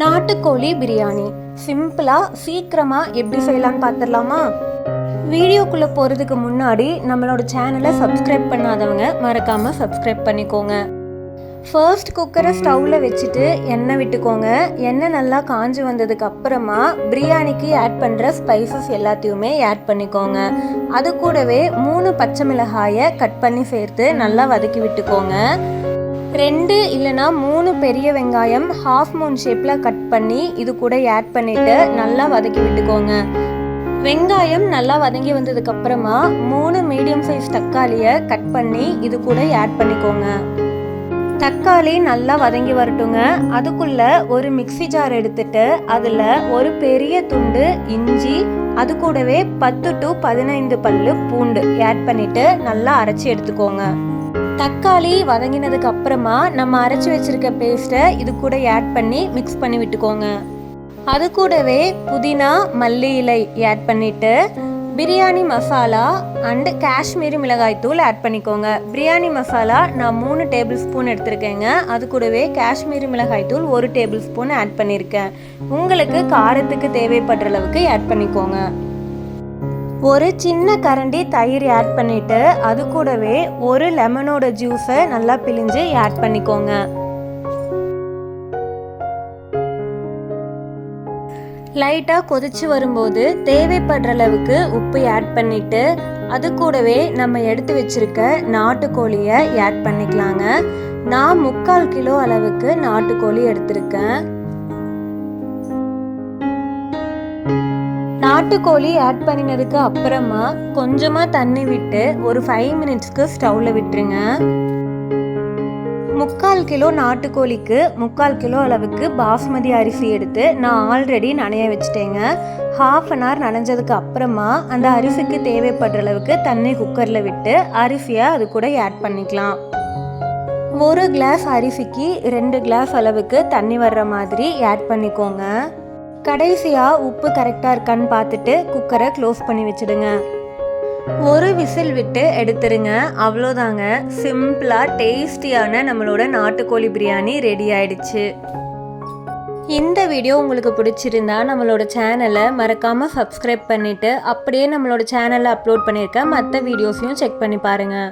நாட்டுக்கோழி பிரியாணி. சிம்பிளாக சீக்கிரமாக எப்படி செய்யலாம்னு பார்த்துடலாமா வீடியோக்குள்ளே போகிறதுக்கு முன்னாடி நம்மளோட சேனலை சப்ஸ்கிரைப் பண்ணாதவங்க மறக்காமல் சப்ஸ்கிரைப் பண்ணிக்கோங்க. ஃபர்ஸ்ட் குக்கரை ஸ்டவ்வில் வச்சுட்டு எண்ணெய் விட்டுக்கோங்க. எண்ணெய் நல்லா காஞ்சு வந்ததுக்கு அப்புறமா பிரியாணிக்கு ஆட் பண்ணுற ஸ்பைசஸ் எல்லாத்தையுமே ஆட் பண்ணிக்கோங்க. அது கூடவே மூணு பச்சை மிளகாயை கட் பண்ணி சேர்த்து நல்லா வதக்கி விட்டுக்கோங்க. ரெண்டு இல்லைனா மூணு பெரிய வெங்காயம் ஹாஃப் மூன் ஷேப்பில் கட் பண்ணி இது கூட ஆட் பண்ணிவிட்டு நல்லா வதக்கி விட்டுக்கோங்க. வெங்காயம் நல்லா வதங்கி வந்ததுக்கப்புறமா மூணு மீடியம் சைஸ் தக்காளியை கட் பண்ணி இது கூட ஆட் பண்ணிக்கோங்க. தக்காளி நல்லா வதங்கி வரட்டுங்க. அதுக்குள்ள ஒரு மிக்ஸி ஜார் எடுத்துட்டு அதில் ஒரு பெரிய துண்டு இஞ்சி அது கூடவே பத்து டு பதினைந்து பல்லு பூண்டு ஆட் பண்ணிட்டு நல்லா அரைச்சி எடுத்துக்கோங்க. தக்காளி வதங்கினதுக்கு அப்புறமா நம்ம அரைச்சி வச்சிருக்க பேஸ்ட்டை இது கூட ஆட் பண்ணி மிக்ஸ் பண்ணி விட்டுக்கோங்க. அது கூடவே புதினா மல்லி இலை ஆட் பண்ணிட்டு பிரியாணி மசாலா அண்டு காஷ்மீரி மிளகாய் தூள் ஆட் பண்ணிக்கோங்க. பிரியாணி மசாலா நான் மூணு டேபிள் ஸ்பூன் எடுத்திருக்கேங்க. அது கூடவே காஷ்மீரி மிளகாய் தூள் ஒரு டேபிள் ஸ்பூன் ஆட் பண்ணியிருக்கேன் உங்களுக்கு காரத்துக்கு தேவைப்படுற அளவுக்கு ஆட் பண்ணிக்கோங்க. ஒரு சின்ன கரண்டி தயிர் ஆட் பண்ணிட்டு அது கூடவே ஒரு லெமனோட ஜூஸை நல்லா பிழிஞ்சு ஆட் பண்ணிக்கோங்க. லைட்டாக கொதிச்சு வரும்போது தேவைப்படுற அளவுக்கு உப்பு ஆட் பண்ணிட்டு அது கூடவே நம்ம எடுத்து வச்சிருக்க நாட்டுக்கோழியை ஆட் பண்ணிக்கலாங்க. நான் முக்கால் கிலோ அளவுக்கு நாட்டுக்கோழி எடுத்திருக்கேன். நாட்டுக்கோழி ஆட் பண்ணினதுக்கு அப்புறமா கொஞ்சமாக தண்ணி விட்டு ஒரு ஃபைவ் மினிட்ஸ்க்கு ஸ்டவ்வில் விட்டுருங்க. முக்கால் கிலோ நாட்டுக்கோழிக்கு முக்கால் கிலோ அளவுக்கு பாஸ்மதி அரிசி எடுத்து நான் ஆல்ரெடி நனைய வச்சுட்டேங்க. ஹாஃப் அன் ஹவர் நனைஞ்சதுக்கு அப்புறமா அந்த அரிசிக்கு தேவைப்படுற அளவுக்கு தண்ணி குக்கரில் விட்டு அரிசியை அது கூட ஆட் பண்ணிக்கலாம். ஒரு கிளாஸ் அரிசிக்கு ரெண்டு கிளாஸ் அளவுக்கு தண்ணி வர்ற மாதிரி ஆட் பண்ணிக்கோங்க. கடைசியாக உப்பு கரெக்டாக இருக்கான்னு பார்த்துட்டு குக்கரை க்ளோஸ் பண்ணி வச்சுடுங்க. ஒரு விசில் விட்டு எடுத்துருங்க. அவ்வளோதாங்க. சிம்பிளாக டேஸ்டியான நம்மளோட நாட்டுக்கோழி பிரியாணி ரெடி ஆயிடுச்சு. இந்த வீடியோ உங்களுக்கு பிடிச்சிருந்தா நம்மளோட சேனலை மறக்காமல் சப்ஸ்கிரைப் பண்ணிவிட்டு அப்படியே நம்மளோட சேனலில் அப்லோட் பண்ணியிருக்க மற்ற வீடியோஸையும் செக் பண்ணி பாருங்கள்